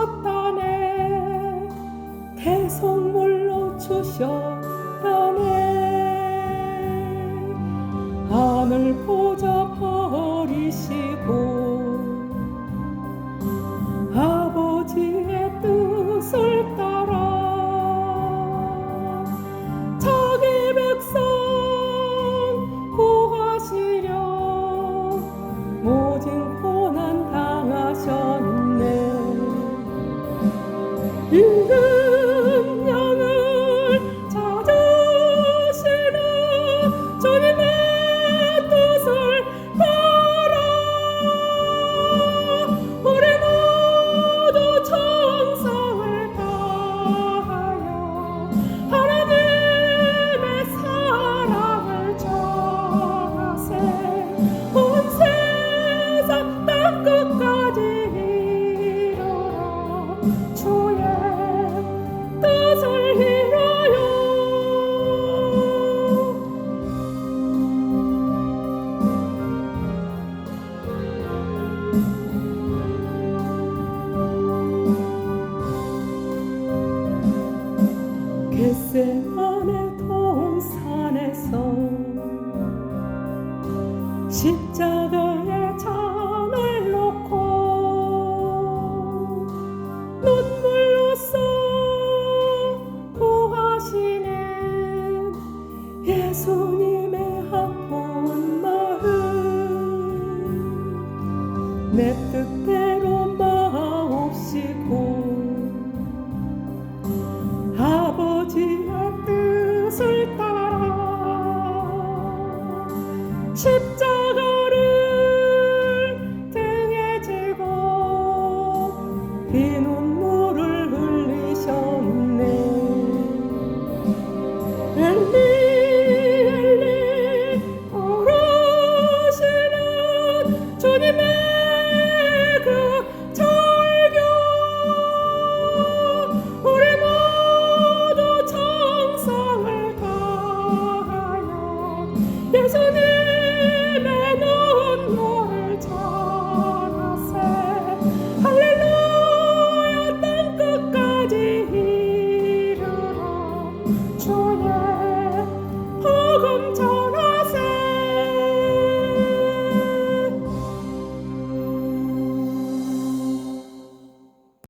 주셨다네. 대성물로 주셨다네. 하늘 보자 임금 양을 찾으시라 자가에 잔을 놓고 눈물로써 구하시는 예수님의 아픈 마음. 내 뜻대로 마옵시고 아버지의 뜻을 따 Woo!